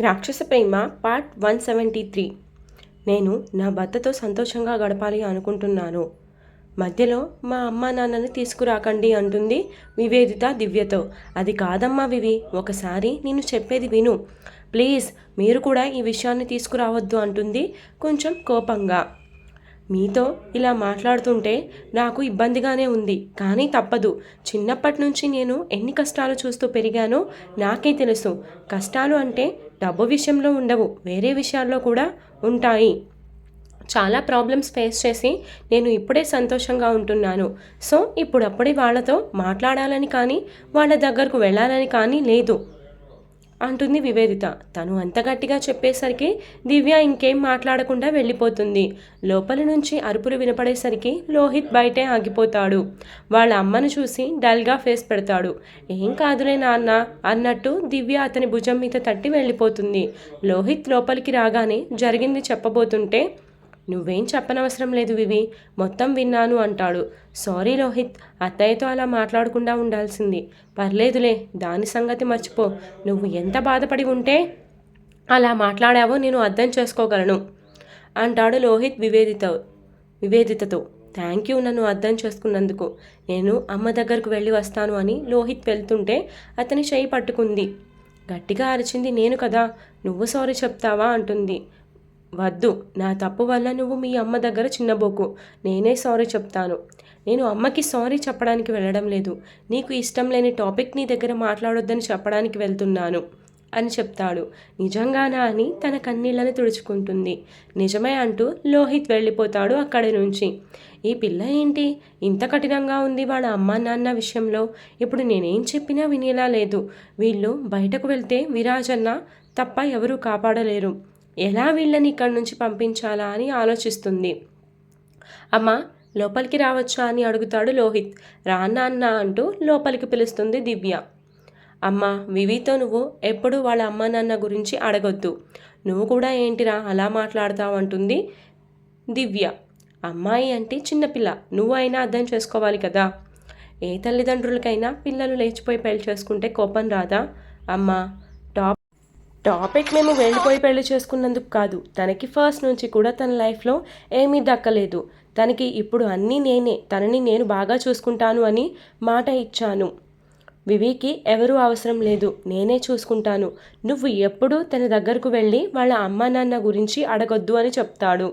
రాక్షస ప్రేమ part one seventy three. నేను నా భర్తతో సంతోషంగా గడపాలి అనుకుంటున్నాను. మధ్యలో మా అమ్మ నాన్నని తీసుకురాకండి అంటుంది వివేదిత దివ్యతో. అది కాదమ్మా వివి ఒకసారి నేను చెప్పేది విను. ప్లీజ్ మీరు కూడా ఈ విషయాన్ని తీసుకురావద్దు అంటుంది కొంచెం కోపంగా. మీతో ఇలా మాట్లాడుతుంటే నాకు ఇబ్బందిగానే ఉంది కానీ తప్పదు. చిన్నప్పటి నుంచి నేను ఎన్ని కష్టాలు చూస్తూ పెరిగానో నాకే తెలుసు. కష్టాలు అంటే డబ్బు విషయంలో ఉండవు వేరే విషయాల్లో కూడా ఉంటాయి. చాలా ప్రాబ్లమ్స్ ఫేస్ చేసి నేను ఇప్పుడే సంతోషంగా ఉంటున్నాను. సో ఇప్పుడప్పుడే వాళ్ళతో మాట్లాడాలని కానీ వాళ్ళ దగ్గరకు వెళ్ళాలని కానీ లేదు. అంటుంది వివేదిత. తను అంత గట్టిగా చెప్పేసరికి దివ్య ఇంకేం మాట్లాడకుండా వెళ్ళిపోతుంది. లోపల నుంచి అరుపులు వినపడేసరికి లోహిత్ బయటే ఆగిపోతాడు. వాళ్ళ అమ్మను చూసి డల్గా ఫేస్ పెడతాడు. ఏం కాదులే నాన్న అన్నట్టు దివ్య అతని భుజం మీద తట్టి వెళ్ళిపోతుంది. లోహిత్ లోపలికి రాగానే జరిగింది చెప్పబోతుంటే నువ్వేం చెప్పనవసరం లేదు వివి. మొత్తం విన్నాను అంటాడు. సారీ లోహిత్ అత్తయ్యతో అలా మాట్లాడకుండా ఉండాల్సింది. పర్లేదులే దాని సంగతి మర్చిపో. నువ్వు ఎంత బాధపడి ఉంటే అలా మాట్లాడావో నేను అర్థం చేసుకోగలను అంటాడు లోహిత్ వివేదిత వివేదితతో. థ్యాంక్ యూ నన్ను అర్థం చేసుకున్నందుకు. నేను అమ్మ దగ్గరకు వెళ్ళి వస్తాను అని లోహిత్ వెళ్తుంటే అతని చేయి పట్టుకుంది. గట్టిగా అరిచింది నేను కదా. నువ్వు సారీ చెప్తావా అంటుంది. వద్దు. నా తప్పు వల్ల నువ్వు మీ అమ్మ దగ్గర చిన్నబోకు. నేనే సారీ చెప్తాను. నేను అమ్మకి సారీ చెప్పడానికి వెళ్ళడం లేదు. నీకు ఇష్టం లేని టాపిక్ నీ దగ్గర మాట్లాడొద్దని చెప్పడానికి వెళ్తున్నాను అని చెప్తాడు. నిజంగానా అని తన కన్నీళ్ళని తుడుచుకుంటుంది. నిజమే అంటూ లోహిత్ వెళ్ళిపోతాడు అక్కడి నుంచి. ఈ పిల్ల ఏంటి? ఇంత కఠినంగా ఉంది వాళ్ళ అమ్మ నాన్న విషయంలో. ఇప్పుడు నేనేం చెప్పినా వినేలా లేదు. వీళ్ళు బయటకు వెళ్తే విరాజన్న తప్ప ఎవరూ కాపాడలేరు. ఎలా వీళ్ళని ఇక్కడి నుంచి పంపించాలా అని ఆలోచిస్తుంది. అమ్మ లోపలికి రావచ్చా అని అడుగుతాడు లోహిత్. రాన్న అన్న అంటూ లోపలికి పిలుస్తుంది దివ్య. అమ్మ వివితో నువ్వు ఎప్పుడు వాళ్ళ అమ్మ నాన్న గురించి అడగొద్దు. నువ్వు కూడా ఏంటిరా అలా మాట్లాడతావు అంటుంది దివ్య. అమ్మాయి అంటే చిన్నపిల్ల నువ్వు అయినా అర్థం చేసుకోవాలి కదా. ఏ తల్లిదండ్రులకైనా పిల్లలు లేచిపోయి పెళ్ళి చేసుకుంటే కోపం రాదా? అమ్మా టాపిక్ మేము వెళ్ళిపోయి పెళ్ళి చేసుకున్నందుకు కాదు. తనకి ఫస్ట్ నుంచి కూడా తన లైఫ్లో ఏమీ దక్కలేదు. తనకి ఇప్పుడు అన్నీ నేనే. తనని నేను బాగా చూసుకుంటాను అని మాట ఇచ్చాను. వివికి ఎవరూ అవసరం లేదు. నేనే చూసుకుంటాను. నువ్వు ఎప్పుడూ తన దగ్గరకు వెళ్ళి వాళ్ళ అమ్మ నాన్న గురించి అడగొద్దు అని చెప్తాడు.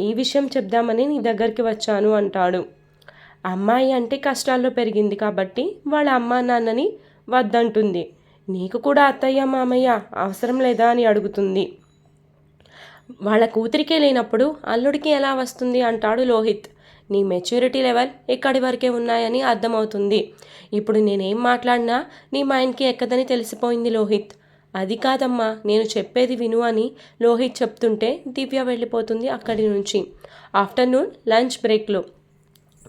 ఈ విషయం చెప్దామని నీ దగ్గరికి వచ్చాను అంటాడు. అమ్మాయి అంటే కష్టాల్లో పెరిగింది కాబట్టి వాళ్ళ అమ్మా నాన్నని వద్దంటుంది. నీకు కూడా అత్తయ్య మామయ్య అవసరం లేదా అని అడుగుతుంది. వాళ్ళ కూతురికే లేనప్పుడు అల్లుడికి ఎలా వస్తుంది అంటాడు లోహిత్. నీ మెచ్యూరిటీ లెవెల్ ఎక్కడి వరకే ఉన్నాయని అర్థమవుతుంది. ఇప్పుడు నేనేం మాట్లాడినా నీ మైండ్కి ఎక్కదని తెలిసిపోయింది లోహిత్. అది కాదమ్మా నేను చెప్పేది విను అని లోహిత్ చెప్తుంటే దివ్య వెళ్ళిపోతుంది అక్కడి నుంచి. Afternoon lunch బ్రేక్లో.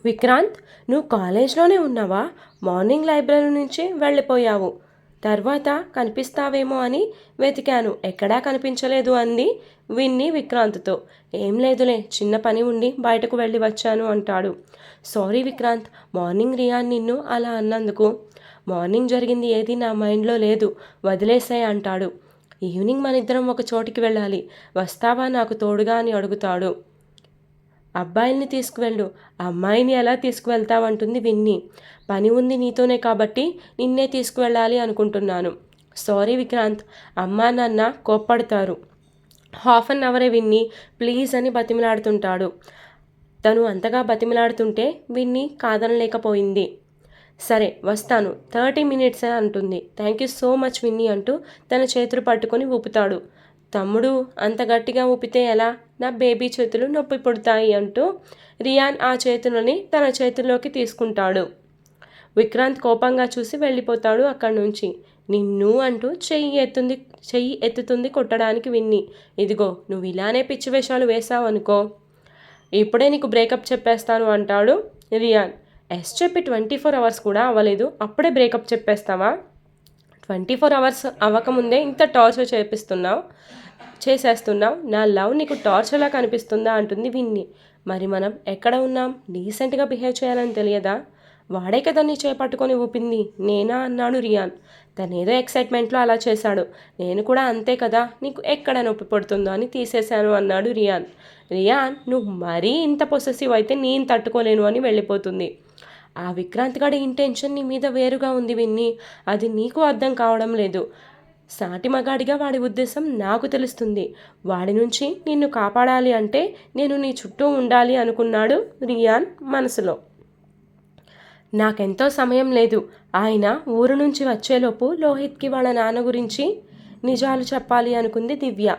విక్రాంత్ నువ్వు కాలేజ్లోనే ఉన్నావా? మార్నింగ్ లైబ్రరీ నుంచి వెళ్ళిపోయావు. తర్వాత కనిపిస్తావేమో అని వెతికాను. ఎక్కడా కనిపించలేదు అంది విన్ని విక్రాంత్తో. ఏం లేదులే చిన్న పని ఉండి బయటకు వెళ్ళి వచ్చాను అంటాడు. సారీ విక్రాంత్ మార్నింగ్ రియాన్ నిన్ను అలా అన్నందుకు. మార్నింగ్ జరిగింది ఏది నా మైండ్లో లేదు వదిలేసాయి అంటాడు. ఈవినింగ్ మన ఇద్దరం ఒక చోటికి వెళ్ళాలి వస్తావా నాకు తోడుగా అని అడుగుతాడు. అబ్బాయిల్ని తీసుకువెళ్ళు అమ్మాయిని ఎలా తీసుకువెళ్తావంటుంది విన్ని. పని ఉంది నీతోనే కాబట్టి నిన్నే తీసుకువెళ్ళాలి అనుకుంటున్నాను. సారీ విక్రాంత్ అమ్మా నాన్న కోప్పడతారు. హాఫ్ అన్ అవరే విన్ని ప్లీజ్ అని బతిమిలాడుతుంటాడు. తను అంతగా బతిమిలాడుతుంటే విన్ని కాదనలేకపోయింది. సరే వస్తాను. థర్టీ మినిట్స్ అంటుంది. Thank you so much Vinni అంటూ తన చేతులు పట్టుకొని ఊపుతాడు. తమ్ముడు అంత గట్టిగా ఊపితే ఎలా? నా బేబీ చేతులు నొప్పి పుడతాయి అంటూ రియాన్ ఆ చేతులని తన చేతుల్లోకి తీసుకుంటాడు. విక్రాంత్ కోపంగా చూసి వెళ్ళిపోతాడు అక్కడి నుంచి. నిన్ను అంటూ చెయ్యి ఎత్తుంది చెయ్యి ఎత్తుతుంది కొట్టడానికి విన్ని. ఇదిగో నువ్వు ఇలానే పిచ్చి వేషాలు వేశావు అనుకో ఇప్పుడే నీకు బ్రేకప్ చెప్పేస్తాను అంటాడు రియాన్. ఎస్ చెప్పి ట్వంటీ ఫోర్ అవర్స్ కూడా అవ్వలేదు. అప్పుడే బ్రేకప్ చెప్పేస్తావా? ట్వంటీ ఫోర్ అవర్స్ అవ్వకముందే ఇంత టార్చర్ చేపిస్తున్నావు చేసేస్తున్నావు? నా లవ్ నీకు టార్చర్లా కనిపిస్తుందా? అంటుంది విన్ని. మరి మనం ఎక్కడ ఉన్నాం? డీసెంట్గా బిహేవ్ చేయాలని తెలియదా? వాడే కదా నీ చేపట్టుకొని ఊపింది. నేనా అన్నాడు రియాన్. తనేదో ఎక్సైట్మెంట్లో అలా చేశాడు. నేను కూడా అంతే కదా నీకు ఎక్కడ నొప్పి పడుతుందో అని తీసేశాను అన్నాడు రియాన్. రియాన్ నువ్వు మరీ ఇంత పొసెసివ్ అయితే నేను తట్టుకోలేను అని వెళ్ళిపోతుంది. ఆ విక్రాంత్ గడి ఇంటెన్షన్ నీ మీద వేరుగా ఉంది విన్ని. అది నీకు అర్థం కావడం లేదు. సాటి మగాడిగా వాడి ఉద్దేశం నాకు తెలుస్తుంది. వాడి నుంచి నిన్ను కాపాడాలి అంటే నేను నీ చుట్టూ ఉండాలి అనుకున్నాడు రియాన్ మనసులో. నాకెంతో సమయం లేదు. ఆయన ఊరు నుంచి వచ్చేలోపు లోహిత్కి వాళ్ళ నాన్న గురించి నిజాలు చెప్పాలి అనుకుంది దివ్య.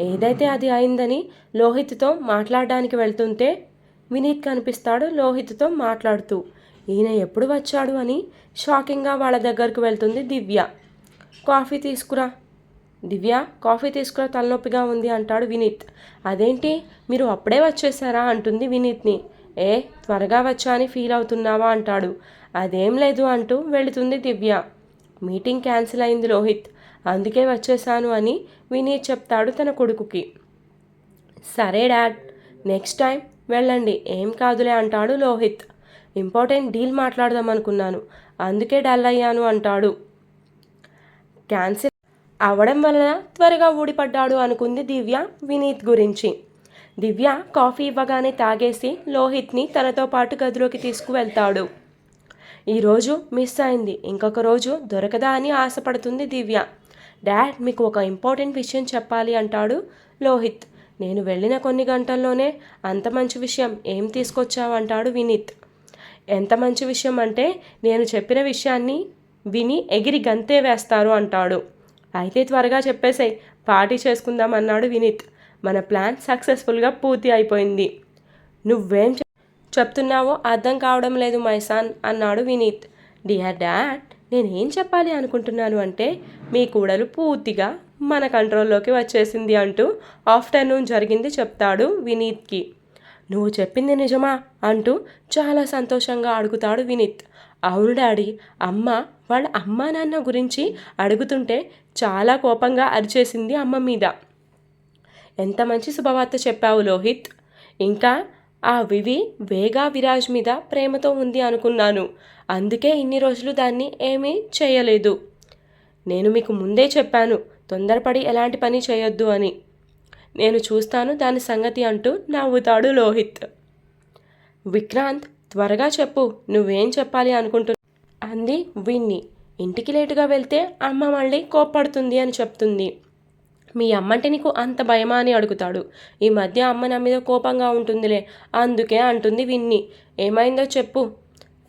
ఏదైతే అది అయిందని లోహిత్తో మాట్లాడడానికి వెళ్తుంటే వినీత్ కనిపిస్తాడు లోహిత్తో మాట్లాడుతూ ఈయన ఎప్పుడు వచ్చాడు? అని షాకింగ్గా వాళ్ళ దగ్గరకు వెళ్తుంది దివ్య. కాఫీ తీసుకురా. దివ్య కాఫీ తీసుకురా తలనొప్పిగా ఉంది అంటాడు వినీత్. అదేంటి మీరు అప్పుడే వచ్చేసారా? అంటుంది వినీత్ని. ఏ త్వరగా వచ్చా అని ఫీల్ అవుతున్నావా అంటాడు. అదేం లేదు అంటూ వెళుతుంది దివ్య. మీటింగ్ క్యాన్సిల్ అయింది రోహిత్ అందుకే వచ్చేసాను అని వినీత్ చెప్తాడు తన కొడుకుకి. సరే డాడ్ నెక్స్ట్ టైం వెళ్ళండి. ఏం కాదులే అంటాడు లోహిత్. ఇంపార్టెంట్ డీల్ మాట్లాడదాం అనుకున్నాను. అందుకే డల్ అయ్యాను అంటాడు. క్యాన్సిల్ అవడం వలన త్వరగా ఊడిపడ్డాడు అనుకుంది దివ్య వినీత్ గురించి. దివ్య కాఫీ ఇవ్వగానే తాగేసి లోహిత్ని తనతో పాటు గదిలోకి తీసుకువెళ్తాడు. ఈరోజు మిస్ అయింది. ఇంకొక రోజు దొరకదా అని ఆశపడుతుంది దివ్య. డాడ్ మీకు ఒక ఇంపార్టెంట్ విషయం చెప్పాలి అంటాడు లోహిత్. నేను వెళ్ళిన కొన్ని గంటల్లోనే అంత మంచి విషయం ఏం తీసుకొచ్చావు అంటాడు వినీత్. ఎంత మంచి విషయం అంటే నేను చెప్పిన విషయాన్ని విని ఎగిరి గంతే వేస్తారు అంటాడు. అయితే త్వరగా చెప్పేసాయి పార్టీ చేసుకుందాం అన్నాడు వినీత్. మన ప్లాన్ సక్సెస్ఫుల్గా పూర్తి అయిపోయింది. నువ్వేం చెప్తున్నావో అర్థం కావడం లేదు మైసాన్ అన్నాడు వినీత్. డియర్ డాడ్ నేనేం చెప్పాలి అనుకుంటున్నాను అంటే మీ కూడలు పూర్తిగా మన కంట్రోల్లోకి వచ్చేసింది అంటూ ఆఫ్టర్నూన్ జరిగింది చెప్తాడు వినీత్కి. నువ్వు చెప్పింది నిజమా అంటూ చాలా సంతోషంగా అడుగుతాడు వినీత్. అవును డాడీ అమ్మ వాళ్ళ అమ్మా నాన్న గురించి అడుగుతుంటే చాలా కోపంగా అరిచేసింది అమ్మ మీద. ఎంత మంచి శుభవార్త చెప్పావు లోహిత్? ఇంకా ఆ వివి వేగా విరాజ్ మీద ప్రేమతో ఉంది అనుకున్నాను. అందుకే ఇన్ని రోజులు దాన్ని ఏమీ చేయలేదు. నేను మీకు ముందే చెప్పాను తొందరపడి ఎలాంటి పని చేయొద్దు అని. నేను చూస్తాను దాని సంగతి అంటూ నవ్వుతాడు లోహిత్. విక్రాంత్ త్వరగా చెప్పు నువ్వేం చెప్పాలి అనుకుంటున్నా అంది విన్ని. ఇంటికి లేటుగా వెళ్తే అమ్మ మళ్ళీ కోప్పడుతుంది అని చెప్తుంది. మీ అమ్మంటే నీకు అంత భయమా అని అడుగుతాడు. ఈ మధ్య అమ్మ నా మీద కోపంగా ఉంటుందిలే అందుకే అంటుంది విన్ని. ఏమైందో చెప్పు.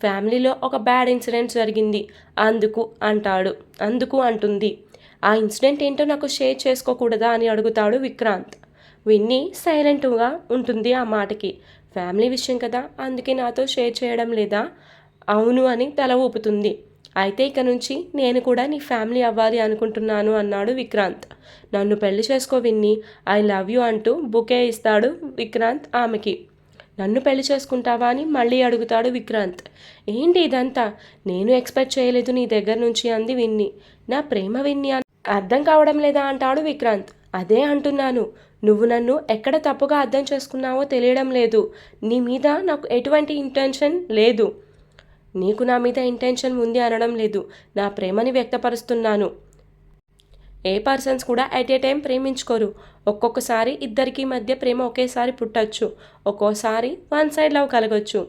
ఫ్యామిలీలో ఒక బ్యాడ్ ఇన్సిడెంట్ జరిగింది. అందుకు అంటాడు అందుకు అంటుంది. ఆ ఇన్సిడెంట్ ఏంటో నాకు షేర్ చేసుకోకూడదా అని అడుగుతాడు విక్రాంత్. విన్ని సైలెంట్గా ఉంటుంది ఆ మాటకి. ఫ్యామిలీ విషయం కదా అందుకే నాతో షేర్ చేయడం లేదా? అవును అని తల ఊపుతుంది. అయితే ఇక నుంచి నేను కూడా నీ ఫ్యామిలీ అవ్వాలి అనుకుంటున్నాను అన్నాడు విక్రాంత్. నన్ను పెళ్ళి చేసుకో విన్ని ఐ లవ్ యూ అంటూ బుకే ఇస్తాడు విక్రాంత్ ఆమెకి. నన్ను పెళ్ళి చేసుకుంటావా అని మళ్ళీ అడుగుతాడు విక్రాంత్. ఏంటి ఇదంతా? నేను ఎక్స్పెక్ట్ చేయలేదు నీ దగ్గర నుంచి అంది విన్ని. నా ప్రేమ విన్ని అర్థం కావడం లేదా అంటాడు విక్రాంత్. అదే అంటున్నాను. నువ్వు నన్ను ఎక్కడ తప్పుగా అర్థం చేసుకున్నావో తెలియడం లేదు. నీ మీద నాకు ఎటువంటి ఇంటెన్షన్ లేదు. నీకు నా మీద ఇంటెన్షన్ ఉంది అనడం లేదు. నా ప్రేమని వ్యక్తపరుస్తున్నాను. ఏ పర్సన్స్ కూడా ఎట్ ఏ టైం ప్రేమించుకోరు. ఒక్కొక్కసారి ఇద్దరికి మధ్య ప్రేమ ఒకేసారి పుట్టచ్చు. ఒక్కోసారి వన్ సైడ్ లవ్ కలగచ్చు.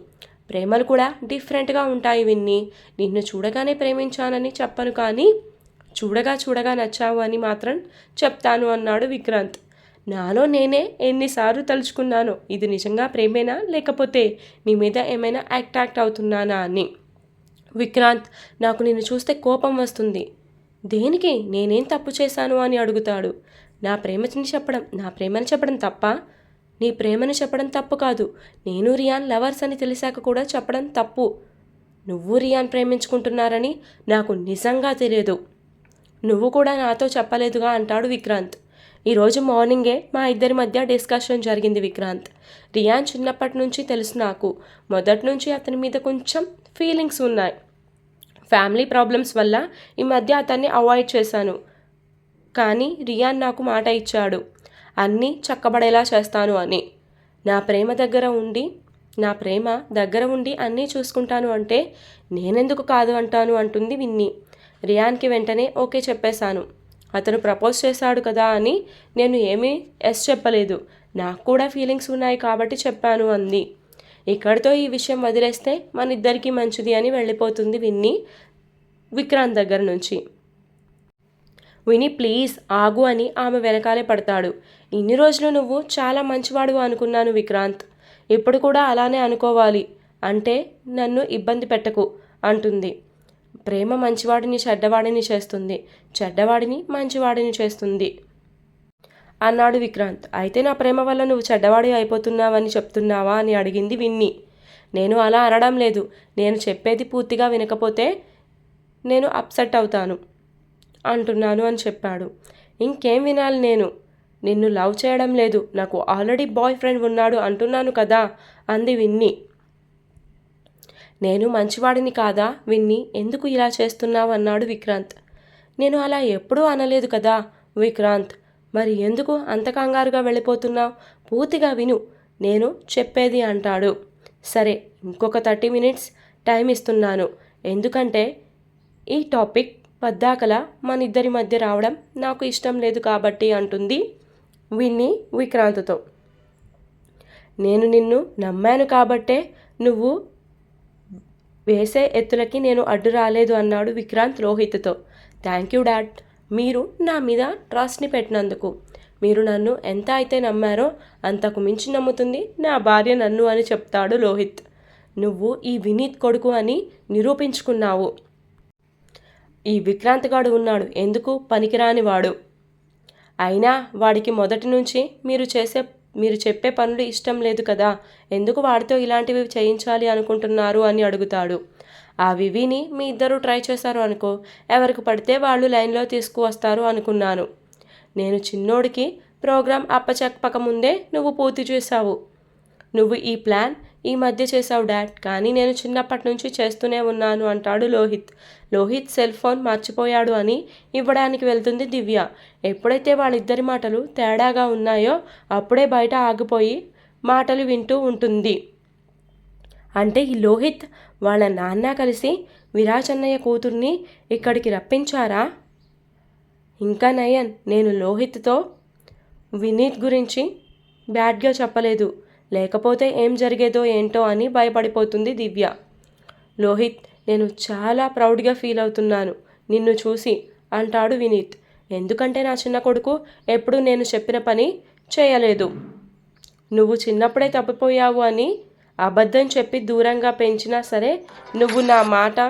ప్రేమలు కూడా డిఫరెంట్గా ఉంటాయి విన్ని. నిన్ను చూడగానే ప్రేమించానని చెప్పను కానీ చూడగా చూడగా నచ్చావు అని మాత్రం చెప్తాను అన్నాడు విక్రాంత్. నాలో నేనే ఎన్నిసార్లు తలుచుకున్నాను. ఇది నిజంగా ప్రేమేనా? లేకపోతే నీ మీద ఏమైనా అట్రాక్ట్ అవుతున్నానా అని. విక్రాంత్ నాకు నిన్ను చూస్తే కోపం వస్తుంది. దేనికి? నేనేం తప్పు చేశాను అని అడుగుతాడు. నా ప్రేమని చెప్పడం నా ప్రేమని చెప్పడం తప్ప? నీ ప్రేమని చెప్పడం తప్పు కాదు. నేను రియాన్ లవర్స్ అని తెలిసాక కూడా చెప్పడం తప్పు. నువ్వు రియాన్ ప్రేమించుకుంటున్నారని నాకు నిజంగా తెలియదు. నువ్వు కూడా నాతో చెప్పలేదుగా అంటాడు విక్రాంత్. ఈరోజు మార్నింగే మా ఇద్దరి మధ్య డిస్కషన్ జరిగింది విక్రాంత్. రియాన్ చిన్నప్పటి నుంచి తెలుసు నాకు. మొదటి నుంచి అతని మీద కొంచెం ఫీలింగ్స్ ఉన్నాయి. ఫ్యామిలీ ప్రాబ్లమ్స్ వల్ల ఈ మధ్య అతన్ని అవాయిడ్ చేశాను. కానీ రియాన్ నాకు మాట ఇచ్చాడు. అన్నీ చక్కబడేలా చేస్తాను అని. నా ప్రేమ దగ్గర ఉండి నా ప్రేమ దగ్గర ఉండి అన్నీ చూసుకుంటాను అంటే నేనెందుకు కాదు అంటాను అంటుంది విన్ని. రియాన్కి వెంటనే ఓకే చెప్పేశాను. అతను ప్రపోజ్ చేశాడు కదా అని నేను ఏమీ ఎస్ చెప్పలేదు. నాకు కూడా ఫీలింగ్స్ ఉన్నాయి కాబట్టి చెప్పాను అంది. ఇక్కడితో ఈ విషయం వదిలేస్తే మన ఇద్దరికీ మంచిది అని వెళ్ళిపోతుంది విన్ని విక్రాంత్ దగ్గర నుంచి. విని ప్లీజ్ ఆగు అని ఆమె వెనకాలే పడతాడు. ఇన్ని రోజులు నువ్వు చాలా మంచివాడు అనుకున్నాను విక్రాంత్. ఇప్పుడు కూడా అలానే అనుకోవాలి. అంటే నన్ను ఇబ్బంది పెట్టకు అంటుంది. ప్రేమ మంచివాడిని చెడ్డవాడిని చేస్తుంది. చెడ్డవాడిని మంచివాడిని చేస్తుంది. అన్నాడు విక్రాంత్. అయితే నా ప్రేమ వల్ల నువ్వు చెడ్డవాడి అయిపోతున్నావని చెప్తున్నావా అని అడిగింది విన్ని. నేను అలా అనడం లేదు. నేను చెప్పేది పూర్తిగా వినకపోతే నేను అప్సెట్ అవుతాను అంటున్నాను అని చెప్పాడు. ఇంకేం వినాలి నేను? నిన్ను లవ్ చేయడం లేదు. నాకు ఆల్రెడీ బాయ్ ఫ్రెండ్ ఉన్నాడు అంటున్నాను కదా అంది విన్ని. నేను మంచివాడిని కాదా? విన్ని. ఎందుకు ఇలా చేస్తున్నావు? అన్నాడు విక్రాంత్. నేను అలా ఎప్పుడూ అనలేదు కదా విక్రాంత్. మరి ఎందుకు అంత కంగారుగా వెళ్ళిపోతున్నావు? పూర్తిగా విను. నేను చెప్పేది అంటాడు. సరే ఇంకొక థర్టీ మినిట్స్ టైం ఇస్తున్నాను. ఎందుకంటే ఈ టాపిక్ పద్దాకల మన ఇద్దరి మధ్య రావడం నాకు ఇష్టం లేదు కాబట్టి అంటుంది విన్ని విక్రాంత్తో. నేను నిన్ను నమ్మాను కాబట్టే నువ్వు వేసే ఎత్తులకి నేను అడ్డు రాలేదు అన్నాడు విక్రాంత్ రోహిత్తో. Thank you dad. మీరు నా మీద ట్రస్ట్ని పెట్టినందుకు. మీరు నన్ను ఎంత అయితే నమ్మారో అంతకు మించి నమ్ముతుంది నా భార్య నన్ను అని చెప్తాడు లోహిత్ నువ్వు ఈ వినీత్ కొడుకు అని నిరూపించుకున్నావు. ఈ విక్రాంత్ గాడు ఉన్నాడు. ఎందుకు? పనికిరాని వాడు అయినా వాడికి మొదటి నుంచి మీరు చేసే మీరు చెప్పే పనులు ఇష్టం లేదు కదా ఎందుకు వాడితో ఇలాంటివి చేయించాలి అనుకుంటున్నారు అని అడుగుతాడు. ఆ వివిని మీ ఇద్దరు ట్రై చేశారు అనుకో ఎవరికి పడితే వాళ్ళు లైన్లో తీసుకువస్తారు అనుకున్నాను. నేను చిన్నోడికి ప్రోగ్రాం అప్పచెప్పక ముందే నువ్వు పూర్తి చేశావు. నువ్వు ఈ ప్లాన్ ఈ మధ్య చేశావు డాడ్ కానీ నేను చిన్నప్పటి నుంచి చేస్తూనే ఉన్నాను అంటాడు లోహిత్. లోహిత్ సెల్ ఫోన్ మర్చిపోయాడు అని ఇవ్వడానికి వెళ్తుంది దివ్య. ఎప్పుడైతే వాళ్ళిద్దరి మాటలు తేడాగా ఉన్నాయో అప్పుడే బయట ఆగిపోయి మాటలు వింటూ ఉంటుంది. అంటే ఈ లోహిత్ వాళ్ళ నాన్న కలిసి విరాచన్నయ్య కూతుర్ని ఇక్కడికి రప్పించారా? ఇంకా నయన్ నేను లోహిత్తో వినీత్ గురించి బ్యాడ్గా చెప్పలేదు. లేకపోతే ఏం జరిగేదో ఏంటో అని భయపడిపోతుంది దివ్య. లోహిత్ నేను చాలా ప్రౌడ్గా ఫీల్ అవుతున్నాను. నిన్ను చూసి అంటాడు వినీత్. ఎందుకంటే నా చిన్న కొడుకు ఎప్పుడు నేను చెప్పిన పని చేయలేదు. నువ్వు చిన్నప్పుడే తప్పిపోయావు అని అబద్ధం చెప్పి దూరంగా పెంచినా సరే నువ్వు నా మాట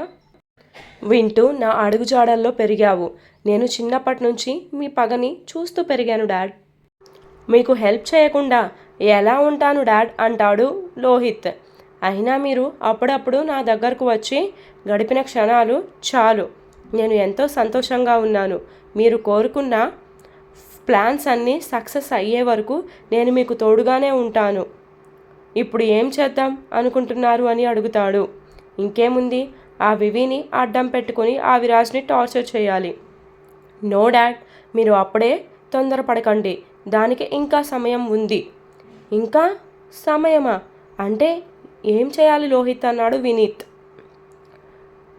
వింటూ నా అడుగుజాడల్లో పెరిగావు. నేను చిన్నప్పటి నుంచి మీ పగని చూస్తూ పెరిగాను డాడ్. మీకు హెల్ప్ చేయకుండా ఎలా ఉంటాను డాడ్? అంటాడు లోహిత్. అయినా మీరు అప్పుడప్పుడు నా దగ్గరకు వచ్చి గడిపిన క్షణాలు చాలు. నేను ఎంతో సంతోషంగా ఉన్నాను. మీరు కోరుకున్న ప్లాన్స్ అన్నీ సక్సెస్ అయ్యే వరకు నేను మీకు తోడుగానే ఉంటాను. ఇప్పుడు ఏం చేద్దాం అనుకుంటున్నారు అని అడుగుతాడు. ఇంకేముంది? ఆ వివిని అడ్డం పెట్టుకుని ఆ విరాజ్ని టార్చర్ చేయాలి. నో డాడ్ మీరు అప్పుడే తొందరపడకండి. దానికి ఇంకా సమయం ఉంది. ఇంకా సమయమా? అంటే ఏం చేయాలి లోహిత్ అన్నాడు వినీత్.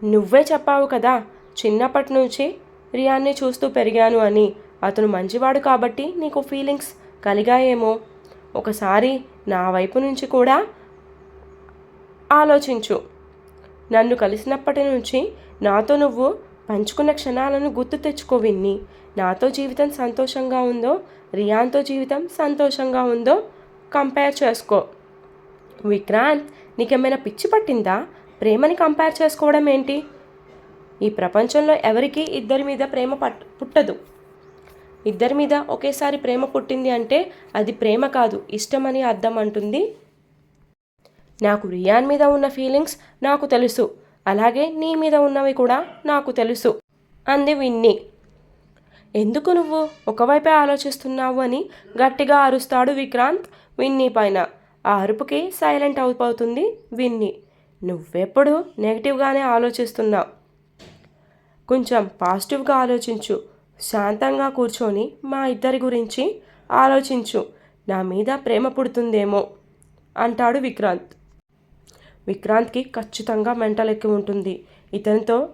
నువ్వే చెప్పావు కదా చిన్నప్పటి నుంచి రియాన్ని చూస్తూ పెరిగాను అని. అతను మంచివాడు కాబట్టి నీకు ఫీలింగ్స్ కలిగాయేమో. ఒకసారి నా వైపు నుంచి కూడా ఆలోచించు. నన్ను కలిసినప్పటి నుంచి నాతో నువ్వు పంచుకున్న క్షణాలను గుర్తు తెచ్చుకో విన్ని. నాతో జీవితం సంతోషంగా ఉందో రియాన్తో జీవితం సంతోషంగా ఉందో కంపేర్ చేసుకో. విక్రాంత్ నీకేమైనా పిచ్చి పట్టిందా? ప్రేమని కంపేర్ చేసుకోవడం ఏంటి? ఈ ప్రపంచంలో ఎవరికి ఇద్దరి మీద ప్రేమ పట్ పుట్టదు. ఇద్దరి మీద ఒకేసారి ప్రేమ పుట్టింది అంటే అది ప్రేమ కాదు ఇష్టమని అర్థం అంటుంది. నాకు రియాన్ మీద ఉన్న ఫీలింగ్స్ నాకు తెలుసు. అలాగే నీ మీద ఉన్నవి కూడా నాకు తెలుసు అంది విన్ని. ఎందుకు నువ్వు ఒకవైపే ఆలోచిస్తున్నావు అని గట్టిగా అరుస్తాడు విక్రాంత్. విన్నీ పైన. ఆ అరుపుకి సైలెంట్ అవుతుంది విన్ని. నువ్వెప్పుడు నెగిటివ్గానే ఆలోచిస్తున్నావు. కొంచెం పాజిటివ్గా ఆలోచించు. శాంతంగా కూర్చొని మా ఇద్దరి గురించి ఆలోచించు. నా మీద ప్రేమ పుడుతుందేమో అంటాడు విక్రాంత్. విక్రాంత్కి ఖచ్చితంగా మెంటల్ ఎక్కి ఉంటుంది. ఇతనితో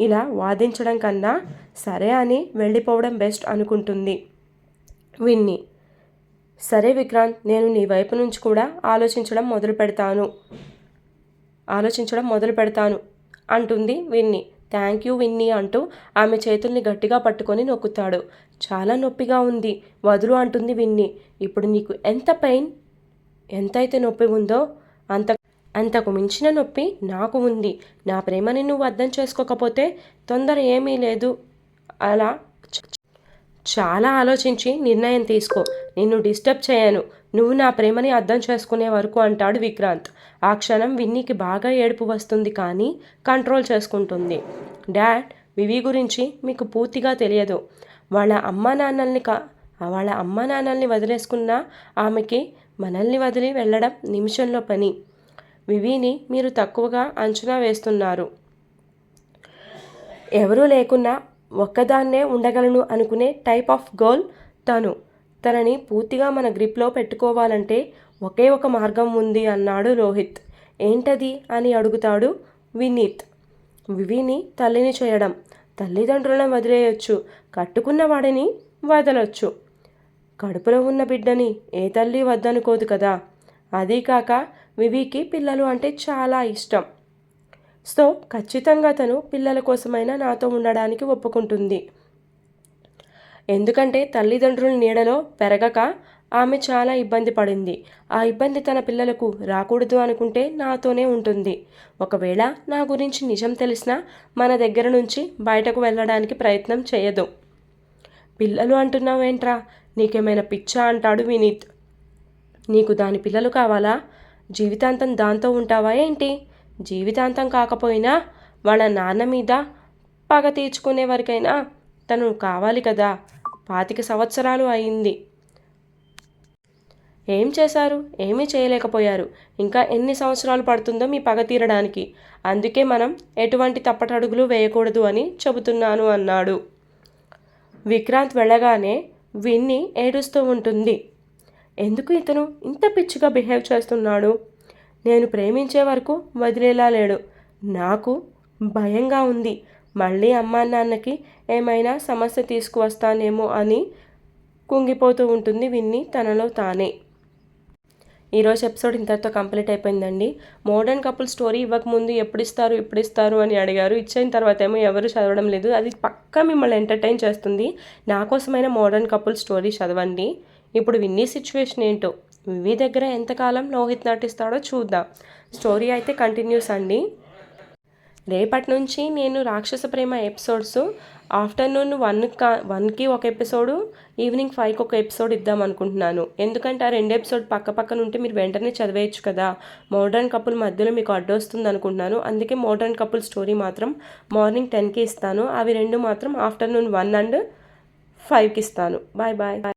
ఇలా వాదించడం కన్నా సరే అని వెళ్ళిపోవడం బెస్ట్ అనుకుంటుంది విన్ని. సరే విక్రాంత్ నేను నీ వైపు నుంచి కూడా ఆలోచించడం మొదలు పెడతాను. ఆలోచించడం మొదలు పెడతాను అంటుంది విన్ని. థ్యాంక్ యూ విన్నీ అంటూ ఆమె చేతుల్ని గట్టిగా పట్టుకొని నొక్కుతాడు. చాలా నొప్పిగా ఉంది వదులు అంటుంది విన్ని. ఇప్పుడు నీకు ఎంత పెయిన్? ఎంతైతే నొప్పి ఉందో అంత అంతకు మించిన నొప్పి నాకు ఉంది. నా ప్రేమని నువ్వు అర్థం చేసుకోకపోతే తొందర ఏమీ లేదు. అలా చాలా ఆలోచించి నిర్ణయం తీసుకో. నిన్ను డిస్టర్బ్ చేయను. నువ్వు నా ప్రేమని అర్థం చేసుకునే వరకు అంటాడు విక్రాంత్. ఆ క్షణం విన్నీకి బాగా ఏడుపు వస్తుంది కానీ కంట్రోల్ చేసుకుంటుంది. డాడ్ వివి గురించి మీకు పూర్తిగా తెలియదు. వాళ్ళ అమ్మా నాన్నల్ని కా వాళ్ళ అమ్మా నాన్నల్ని వదిలేసుకున్న ఆమెకి మనల్ని వదిలి వెళ్ళడం నిమిషంలో పని. వివిని మీరు తక్కువగా అంచనా వేస్తున్నారు. ఎవరూ లేకున్నా ఒక్కదాన్నే ఉండగలను అనుకునే టైప్ ఆఫ్ గర్ల్ తను. తనని పూర్తిగా మన గ్రిప్లో పెట్టుకోవాలంటే ఒకే ఒక మార్గం ఉంది అన్నాడు రోహిత్. ఏంటది? అని అడుగుతాడు వినీత్. వివిని తల్లిని చేయడం. తల్లిదండ్రులను వదిలేయొచ్చు. కట్టుకున్న వాడిని వదలొచ్చు. కడుపులో ఉన్న బిడ్డని ఏ తల్లి వద్దనుకోదు కదా. అదీ కాక వివికి పిల్లలు అంటే చాలా ఇష్టం. సో ఖచ్చితంగా తను పిల్లల కోసమైనా నాతో ఉండడానికి ఒప్పుకుంటుంది. ఎందుకంటే తల్లిదండ్రుల నీడలో పెరగక ఆమె చాలా ఇబ్బంది పడింది. ఆ ఇబ్బంది తన పిల్లలకు రాకూడదు అనుకుంటే నాతోనే ఉంటుంది. ఒకవేళ నా గురించి నిజం తెలిసినా మన దగ్గర నుంచి బయటకు వెళ్ళడానికి ప్రయత్నం చేయదు. పిల్లలు అంటున్నావేంట్రా? నీకేమైనా పిచ్చా అంటాడు వినీత్. నీకు దాని పిల్లలు కావాలా? జీవితాంతం దాంతో ఉంటావా ఏంటి? జీవితాంతం కాకపోయినా వాళ్ళ నాన్న మీద పగ తీర్చుకునే వరకైనా తను కావాలి కదా. పాతిక సంవత్సరాలు అయింది. ఏం చేశారు? ఏమీ చేయలేకపోయారు. ఇంకా ఎన్ని సంవత్సరాలు పడుతుందో మీ పగ తీరడానికి. అందుకే మనం ఎటువంటి తప్పటడుగులు వేయకూడదు అని చెబుతున్నాను అన్నాడు. విక్రాంత్ వెళ్ళగానే విన్ని ఏడుస్తూ ఉంటుంది. ఎందుకు ఇతను ఇంత పిచ్చిగా బిహేవ్ చేస్తున్నాడు? నేను ప్రేమించే వరకు వదిలేలా లేడు. నాకు భయంగా ఉంది. మళ్ళీ అమ్మా నాన్నకి ఏమైనా సమస్య తీసుకువస్తానేమో అని కుంగిపోతూ ఉంటుంది విన్ని తనలో తానే. ఈరోజు ఎపిసోడ్ ఇంతటితో కంప్లీట్ అయిపోయిందండి. మోడర్న్ కపుల్ స్టోరీ ఇవ్వకముందు ఎప్పుడు ఇస్తారు ఎప్పుడు ఇస్తారు అని అడిగారు. ఇచ్చిన తర్వాత ఏమో ఎవరు చదవడం లేదు. అది పక్కా మిమ్మల్ని ఎంటర్టైన్ చేస్తుంది. నా కోసమైన మోడర్న్ కపుల్ స్టోరీ చదవండి. ఇప్పుడు విన్నీ సిచ్యువేషన్ ఏంటో వివి దగ్గర ఎంతకాలం లోహిత్ నటిస్తాడో చూద్దాం. స్టోరీ అయితే కంటిన్యూస్ అండి. రేపటి నుంచి నేను రాక్షస ప్రేమ ఎపిసోడ్స్ ఆఫ్టర్నూన్ వన్ కా వన్కి ఒక ఎపిసోడు ఈవినింగ్ ఫైవ్కి ఒక ఎపిసోడ్ ఇద్దాం అనుకుంటున్నాను. ఎందుకంటే ఆ రెండు ఎపిసోడ్ పక్క పక్కన ఉంటే మీరు వెంటనే చదివేయచ్చు కదా. మోడర్న్ కపుల్ మధ్యలో మీకు అడ్డొస్తుంది అనుకుంటున్నాను. అందుకే మోడర్న్ కపుల్ స్టోరీ మాత్రం మార్నింగ్ టెన్కి ఇస్తాను. అవి రెండు మాత్రం ఆఫ్టర్నూన్ వన్ అండ్ ఫైవ్కి ఇస్తాను. Bye bye.